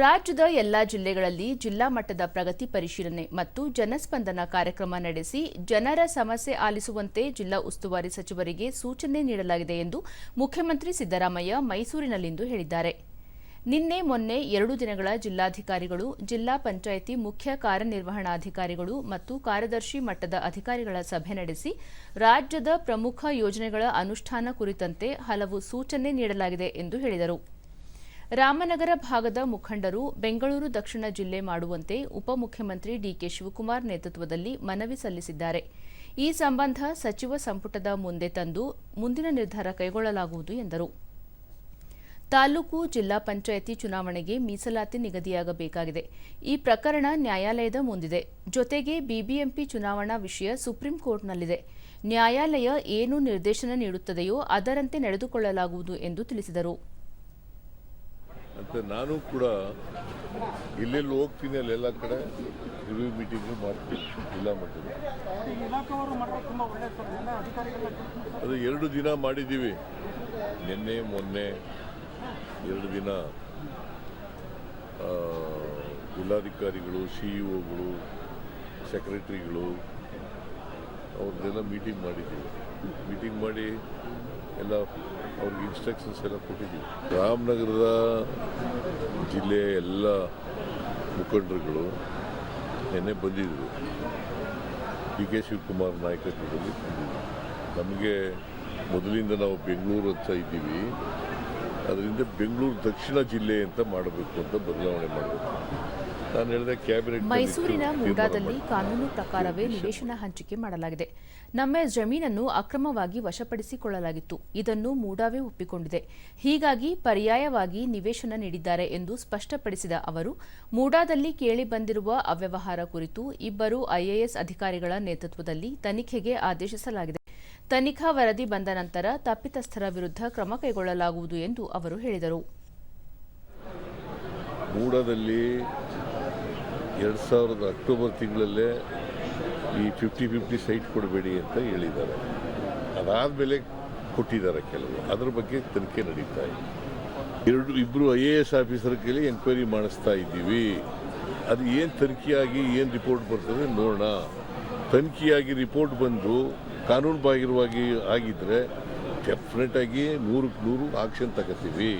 ರಾಜ್ಯದ ಎಲ್ಲಾ ಜಿಲ್ಲೆಗಳಲ್ಲಿ ಜಿಲ್ಲಾ ಮಟ್ಟದ ಪ್ರಗತಿ ಪರಿಶೀಲನೆ ಮತ್ತು ಜನಸ್ಪಂದನ ಕಾರ್ಯಕ್ರಮ ನಡೆಸಿ ಜನರ ಸಮಸ್ಯೆ ಆಲಿಸುವಂತೆ ಜಿಲ್ಲಾ ಉಸ್ತುವಾರಿ ಸಚಿವರಿಗೆ ಸೂಚನೆ ನೀಡಲಾಗಿದೆ ಎಂದು ಮುಖ್ಯಮಂತ್ರಿ ಸಿದ್ದರಾಮಯ್ಯ ಮೈಸೂರಿನಲ್ಲಿಂದು ಹೇಳಿದ್ದಾರೆ. ನಿನ್ನೆ ಮೊನ್ನೆ ಎರಡು ದಿನಗಳ ಜಿಲ್ಲಾಧಿಕಾರಿಗಳು, ಜಿಲ್ಲಾ ಪಂಚಾಯಿತಿ ಮುಖ್ಯ ಕಾರ್ಯನಿರ್ವಹಣಾಧಿಕಾರಿಗಳು ಮತ್ತು ಕಾರ್ಯದರ್ಶಿ ಮಟ್ಟದ ಅಧಿಕಾರಿಗಳ ಸಭೆ ನಡೆಸಿ ರಾಜ್ಯದ ಪ್ರಮುಖ ಯೋಜನೆಗಳ ಅನುಷ್ಠಾನ ಕುರಿತಂತೆ ಹಲವು ಸೂಚನೆ ನೀಡಲಾಗಿದೆ ಎಂದು ಹೇಳಿದರು. ರಾಮನಗರ ಭಾಗದ ಮುಖಂಡರು ಬೆಂಗಳೂರು ದಕ್ಷಿಣ ಜಿಲ್ಲೆ ಮಾಡುವಂತೆ ಉಪಮುಖ್ಯಮಂತ್ರಿ ಡಿಕೆ ಶಿವಕುಮಾರ್ ನೇತೃತ್ವದಲ್ಲಿ ಮನವಿ ಸಲ್ಲಿಸಿದ್ದಾರೆ. ಈ ಸಂಬಂಧ ಸಚಿವ ಸಂಪುಟದ ಮುಂದೆ ತಂದು ಮುಂದಿನ ನಿರ್ಧಾರ ಕೈಗೊಳ್ಳಲಾಗುವುದು ಎಂದರು. ತಾಲೂಕು ಜಿಲ್ಲಾ ಪಂಚಾಯಿತಿ ಚುನಾವಣೆಗೆ ಮೀಸಲಾತಿ ನಿಗದಿಯಾಗಬೇಕಾಗಿದೆ. ಈ ಪ್ರಕರಣ ನ್ಯಾಯಾಲಯದ ಮುಂದಿದೆ. ಜೊತೆಗೆ ಬಿಬಿಎಂಪಿ ಚುನಾವಣಾ ವಿಷಯ ಸುಪ್ರೀಂ ಕೋರ್ಟ್ನಲ್ಲಿದೆ. ನ್ಯಾಯಾಲಯ ಏನು ನಿರ್ದೇಶನ ನೀಡುತ್ತದೆಯೋ ಅದರಂತೆ ನಡೆದುಕೊಳ್ಳಲಾಗುವುದು ಎಂದು ತಿಳಿಸಿದರು. ಅಂತ ನಾನು ಕೂಡ ಎಲ್ಲೆಲ್ಲಿ ಹೋಗ್ತೀನಿ, ಅಲ್ಲೆಲ್ಲ ಕಡೆ ರಿವ್ಯೂ ಮೀಟಿಂಗ್ ಮಾಡ್ತೀನಿ, ಜಿಲ್ಲಾ ಮಟ್ಟದ ಅದು ಎರಡು ದಿನ ಮಾಡಿದ್ದೀವಿ. ನಿನ್ನೆ, ಮೊನ್ನೆ ಎರಡು ದಿನ ಜಿಲ್ಲಾಧಿಕಾರಿಗಳು ಸಿ ಇ ಒಗಳು ಸೆಕ್ರೆಟ್ರಿಗಳು ಅವ್ರದ್ದೆಲ್ಲ ಮೀಟಿಂಗ್ ಮಾಡಿದ್ದೀವಿ ಮೀಟಿಂಗ್ ಮಾಡಿ ಎಲ್ಲ ಅವ್ರಿಗೆ ಇನ್ಸ್ಟ್ರಕ್ಷನ್ಸ್ ಎಲ್ಲ ಕೊಟ್ಟಿದ್ದೀವಿ ರಾಮನಗರದ ಜಿಲ್ಲೆಯ ಎಲ್ಲ ಮುಖಂಡರುಗಳು ನಿನ್ನೆ ಬಂದಿದ್ದರು ಡಿ ಕೆ ಶಿವಕುಮಾರ್ ನಾಯಕತ್ವದಲ್ಲಿ ಬಂದಿದ್ದರು ನಮಗೆ ಮೊದಲಿಂದ ನಾವು ಬೆಂಗಳೂರು ಅಂತ ಇದ್ದೀವಿ. ಅದರಿಂದ ಬೆಂಗಳೂರು ದಕ್ಷಿಣ ಜಿಲ್ಲೆ ಅಂತ ಮಾಡಬೇಕು ಅಂತ ಬದಲಾವಣೆ ಮಾಡಬೇಕು. ಮೈಸೂರಿನ ಮೂಡಾದಲ್ಲಿ ಕಾನೂನು ಪ್ರಕಾರವೇ ನಿವೇಶನ ಹಂಚಿಕೆ ಮಾಡಲಾಗಿದೆ. ನಮ್ಮ ಜಮೀನನ್ನು ಅಕ್ರಮವಾಗಿ ವಶಪಡಿಸಿಕೊಳ್ಳಲಾಗಿತ್ತು. ಇದನ್ನು ಮೂಡಾವೇ ಒಪ್ಪಿಕೊಂಡಿದೆ. ಹೀಗಾಗಿ ಪರ್ಯಾಯವಾಗಿ ನಿವೇಶನ ನೀಡಿದ್ದಾರೆ ಎಂದು ಸ್ಪಷ್ಟಪಡಿಸಿದ ಅವರು ಮೂಡಾದಲ್ಲಿ ಕೇಳಿಬಂದಿರುವ ಅವ್ಯವಹಾರ ಕುರಿತು ಇಬ್ಬರು ಐಎಎಸ್ ಅಧಿಕಾರಿಗಳ ನೇತೃತ್ವದಲ್ಲಿ ತನಿಖೆಗೆ ಆದೇಶಿಸಲಾಗಿದೆ. ತನಿಖಾ ವರದಿ ಬಂದ ನಂತರ ತಪ್ಪಿತಸ್ಥರ ವಿರುದ್ಧ ಕ್ರಮ ಕೈಗೊಳ್ಳಲಾಗುವುದು ಎಂದು ಅವರು ಹೇಳಿದರು. ಮೂಡದಲ್ಲಿ ಎರಡು ಸಾವಿರದ ಅಕ್ಟೋಬರ್ ತಿಂಗಳಲ್ಲೇ ಈ ಫಿಫ್ಟಿ ಫಿಫ್ಟಿ ಸೈಟ್ ಕೊಡಬೇಡಿ ಅಂತ ಹೇಳಿದ್ದಾರೆ. ಅದಾದಮೇಲೆ ಕೊಟ್ಟಿದ್ದಾರೆ ಕೆಲವರು. ಅದ್ರ ಬಗ್ಗೆ ತನಿಖೆ ನಡೀತಾ ಇದೆ. ಎರಡು ಇಬ್ಬರು ಐ ಎ ಎಸ್ ಆಫೀಸರ್ ಕೈಲಿ ಎಂಕ್ವೈರಿ ಮಾಡಿಸ್ತಾ ಇದ್ದೀವಿ. ಅದು ಏನು ತನಿಖೆಯಾಗಿ, ಏನು ರಿಪೋರ್ಟ್ ಬರ್ತದೆ ನೋಡೋಣ. ತನಿಖೆಯಾಗಿ ರಿಪೋರ್ಟ್ ಬಂದು ಕಾನೂನು ಬಾಹಿರವಾಗಿ ಆಗಿದ್ದರೆ ಡೆಫಿನೆಟ್ ಆಗಿ ನೂರಕ್ಕೆ ನೂರು ಆಕ್ಷನ್ ತಗೋತೀವಿ.